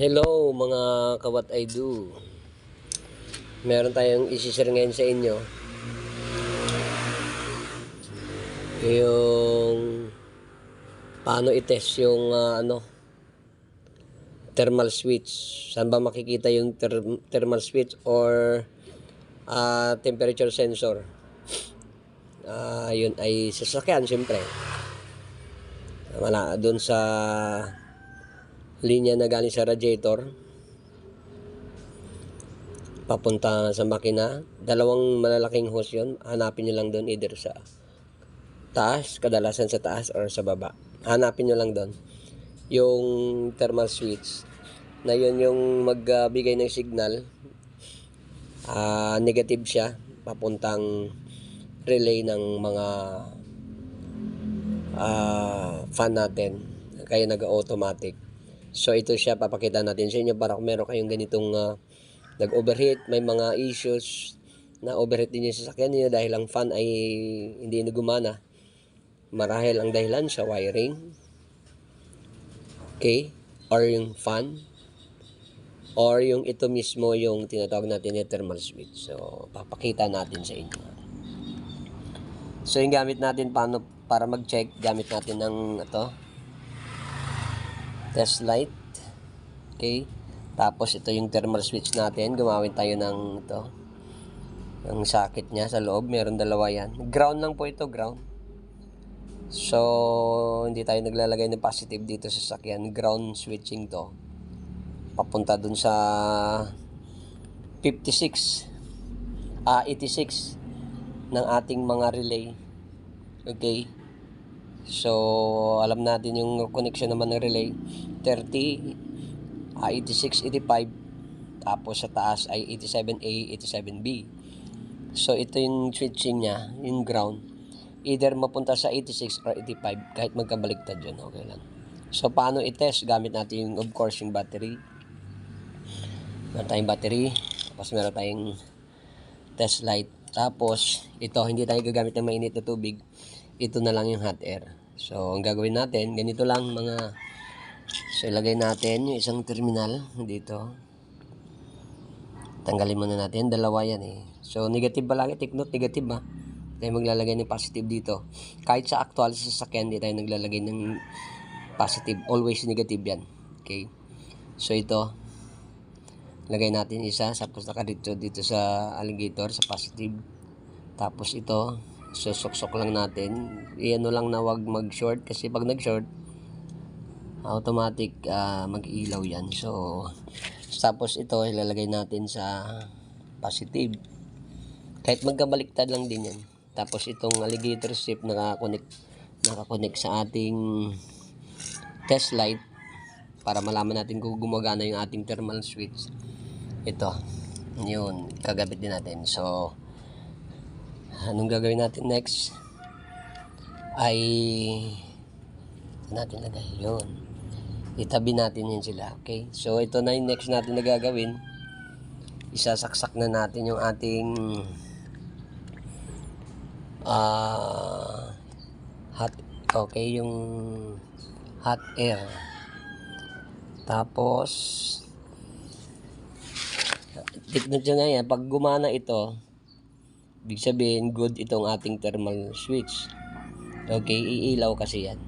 Hello mga kawat I do. Meron tayong isishare ngayon sa inyo. Yung paano i-test yung ah, ano thermal switch. Saan ba makikita yung ther- thermal switch or ah, temperature sensor? Ah, yun ay sasakyan siyempre. Wala doon sa linya na galing sa radiator papunta sa makina. Dalawang malalaking hose yun. Hanapin nyo lang doon either sa taas, kadalasan sa taas or sa baba. Hanapin nyo lang doon yung thermal switch na yun yung magbigay ng signal. Ah, negative siya papuntang relay ng mga ah, fan natin. Kaya nag-automatic. So ito siya papakita natin sa inyo para kung meron kayong ganitong ah, nag-overheat, may mga issues na overheat din yung sasakyan niyo dahil ang fan ay hindi na gumana. Marahil ang dahilan sa wiring. Okay? Or yung fan. Or yung ito mismo yung tinatawag natin yung thermal switch. So, papakita natin sa inyo. So, yung gamit natin paano para mag-check, gamit natin ng ito, test light. Okay? Tapos ito yung thermal switch natin. Gumawin tayo ng ito. Ng socket niya sa loob. Meron dalawa yan. Ground lang po ito, ground. So, hindi tayo naglalagay ng positive dito sa sakyan. Ground switching to. Papunta dun sa 56. Ah, 86 ng ating mga relay. Okay? So, alam natin yung connection naman ng relay. 30, ah, 86, 85. Tapos sa taas ay 87A, 87B. So, ito yung switching niya, yung ground. Either mapunta sa 86 or 85, kahit magkabaliktad yun, okay lang. So, paano i-test? Gamit natin of course, yung battery. Meron tayong battery. Tapos meron tayong test light. Tapos, ito, hindi tayo gagamit ng mainit na tubig. Ito na lang yung hot air. So, ang gagawin natin, ganito lang mga... So, ilagay natin yung isang terminal dito. Tanggalin muna natin. Dalawa yan eh. So, negative ba lagi? Take note, negative ba? Tayo maglalagay ng positive dito. Kahit sa actual sa sasakyan, hindi tayo naglalagay ng positive. Always negative yan. Okay? So, ito. Lagay natin isa. Tapos nakadito dito sa alligator, sa positive. Tapos ito, susuksok lang natin. Iano lang na wag mag-short kasi pag nag-short, automatic ah, mag-ilaw yan. So, tapos ito, ilalagay natin sa positive. Kahit magkabaliktad lang din yan. Tapos itong alligator strip nakakonect nakakonect sa ating test light para malaman natin kung gumagana yung ating thermal switch. Ito. Yun, kagabit din natin. So, anong gagawin natin next? Ay ito natin lagay. Yun. Itabi natin yun sila. Okay? So, ito na yung next natin na gagawin. Isasaksak na natin yung ating ah hot okay yung hot air tapos tignan nyo nga yan pag gumana ito ibig sabihin good itong ating thermal switch okay iilaw kasi yan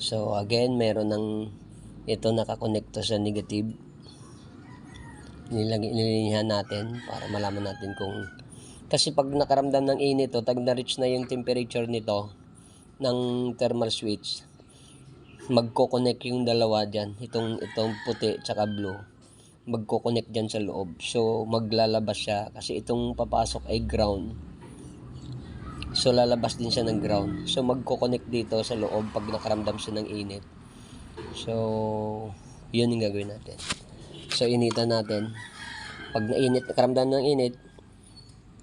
so again meron ng ito nakakonekto sa negative nilinihan natin para malaman natin kung kasi pag nakaramdam ng init to, tag na-reach na yung temperature nito ng thermal switch, magko-connect yung dalawa dyan. Itong, itong puti tsaka blue. Magko-connect dyan sa loob. So, maglalabas siya. Kasi itong papasok ay ground. So, lalabas din siya ng ground. So, magko-connect dito sa loob pag nakaramdam siya ng init. So, yun yung gagawin natin. So, initan natin. Pag nainit, nakaramdam ng init,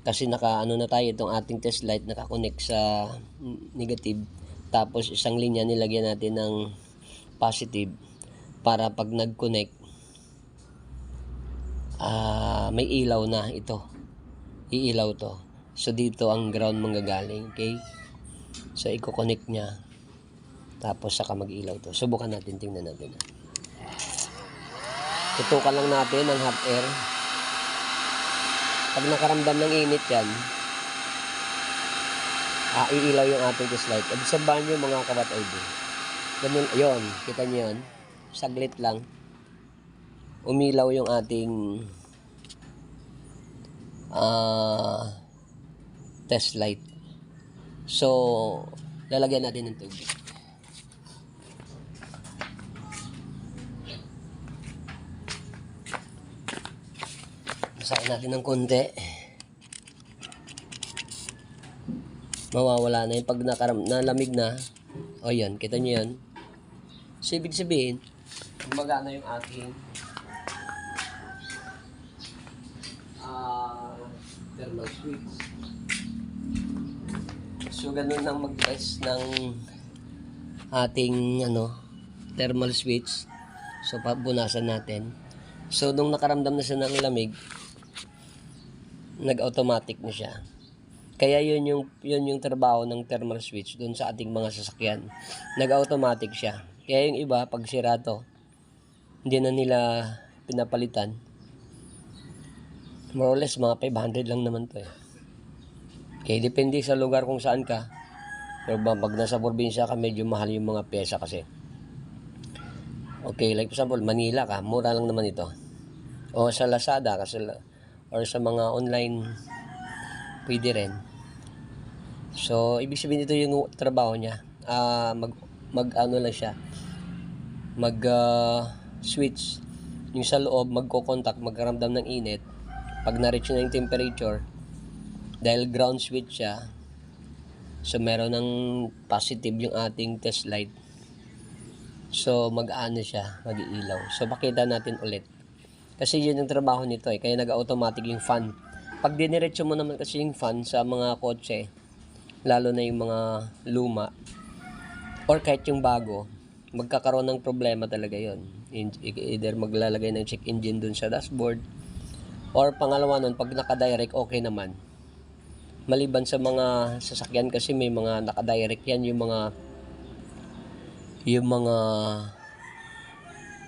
kasi naka ano na tayo itong ating test light nakakonect sa negative tapos isang linya nilagyan natin ng positive para pag nag-connect ah may ilaw na ito iilaw to so dito ang ground manggagaling okay so i-connect niya tapos saka mag-ilaw to subukan natin tingnan natin Tutukan lang natin ng hot air. Pag nakaramdam ng init yan, ah, iilaw yung ating test light. Obserbahan nyo mga kabat ID. Ganun, yun, kita nyo yun. Saglit lang. Umilaw yung ating ah test light. So, lalagyan natin ng tubig. Basahin natin ng konti. Mawawala na yung pag nakaram, nalamig na. O yan, kita nyo yan. So, ibig sabihin, gumagana yung ating ah thermal switch. So, ganun lang mag-test ng ating ano, thermal switch. So, pabunasan natin. So, nung nakaramdam na siya ng lamig, nag-automatic na siya. Kaya yun yung, yun yung trabaho ng thermal switch dun sa ating mga sasakyan. Nag-automatic siya. Kaya yung iba, pag sira to, hindi na nila pinapalitan. More or less, mga 500 lang naman to eh. Kaya depende sa lugar kung saan ka. Pero ba, pag nasa probinsya ka, medyo mahal yung mga pyesa kasi. Okay, like for example, Manila ka, mura lang naman ito. O sa Lazada, kasi, or sa mga online, pwede rin. So, ibig sabihin ito yung trabaho niya. Ah, mag, mag ano lang siya. Mag ah, switch. Yung sa loob, magko-contact, magkaramdam ng init. Pag na-reach na yung temperature, dahil ground switch siya, so meron ng positive yung ating test light. So, mag-ano siya, mag-iilaw. So, pakita natin ulit. Kasi yun yung trabaho nito eh. Kaya nag-automatic yung fan. Pag diniretso mo naman kasi yung fan sa mga kotse, lalo na yung mga luma, or kahit yung bago, magkakaroon ng problema talaga yon Either maglalagay ng check engine dun sa dashboard, or pangalawa nun, pag naka-direct, okay naman. Maliban sa mga sasakyan kasi may mga naka-direct yan, yung mga yung mga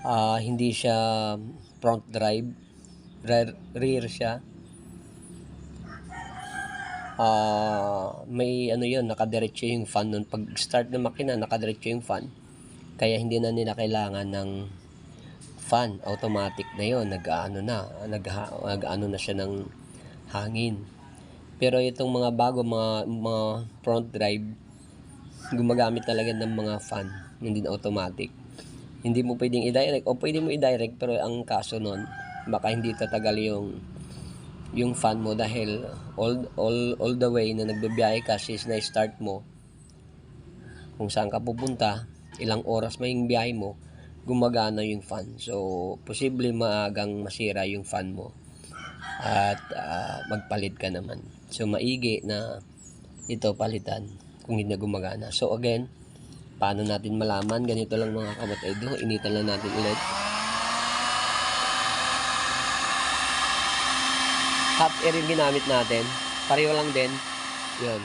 ah, hindi siya front drive rear, rear siya. Ah may ano yun nakadiretso yung fan nun. Pag start ng makina nakadiretso yung fan. Kaya hindi na nila kailangan ng fan. Automatic na yon nag-ano na nag nag-ano na siya ng hangin pero itong mga bago mga mga front drive gumagamit talaga ng mga fan hindi na automatic. Hindi mo pwedeng i-direct o pwede mo i-direct pero ang kaso nun baka hindi tatagal yung yung fan mo dahil all, all, all the way na nagbibiyahe ka since na start mo kung saan ka pupunta ilang oras may yung biyahe mo gumagana yung fan. So posible maagang masira yung fan mo at ah, magpalit ka naman so maigi na ito palitan kung hindi na gumagana. So again paano natin malaman? Ganito lang mga kabatay do initan lang natin ulit. Hot air yung ginamit natin. Pareho lang din. Yun.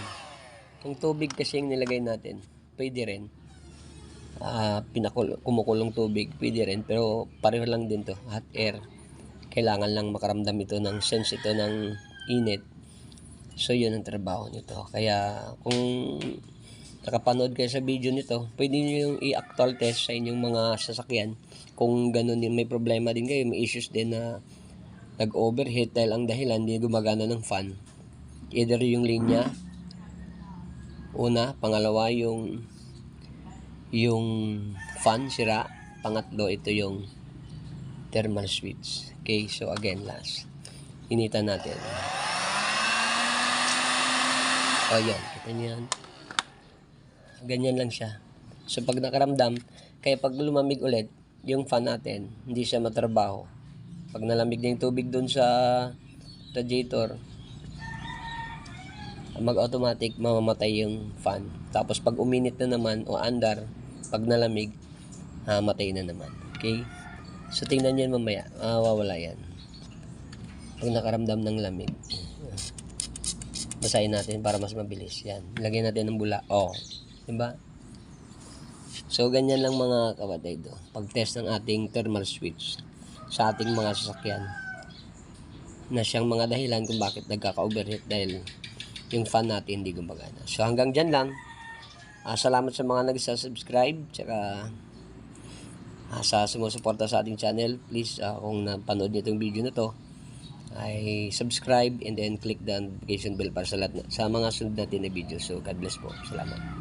Kung tubig kasi yung nilagay natin pwede rin. Ah, pinakul kumukulong tubig pwede rin. Pero pareho lang din to hot air. Kailangan lang makaramdam ito ng sense ito ng init so yun ang trabaho nito. Kaya kung nakapanood kayo sa video nito pwede nyo yung i-actual test sa inyong mga sasakyan. Kung ganun din may problema din kayo may issues din na nag-overheat dahil ang dahilan hindi gumagana ng fan. Either yung linya una pangalawa yung yung fan sira pangatlo ito yung thermal switch. Okay so again last. Initan natin o yan. Kita niyo yan. Ganyan lang siya. So pag nakaramdam kaya pag lumamig ulit yung fan natin hindi siya matrabaho. Pag nalamig na yung tubig doon sa radiator mag-automatic mamamatay yung fan. Tapos pag uminit na naman o andar pag nalamig ah, matay na naman. Okay? So tingnan nyo yan mamaya. Mawawala yan. Pag nakaramdam ng lamig basahin natin para mas mabilis yan lagyan natin ng bula oh diba so ganyan lang mga kabatay do pag test ng ating thermal switch sa ating mga sasakyan na siyang mga dahilan kung bakit nagkaka-overheat dahil yung fan natin hindi gumagana. So hanggang dyan lang. Ah, salamat sa mga nagsasubscribe tsaka ah, sa sumusuporta sa ating channel. Please, ah, kung napanood niyo itong video na to, ay subscribe and then click the notification bell para sa, lahat na, sa mga sunod natin na video. So, God bless po. Salamat.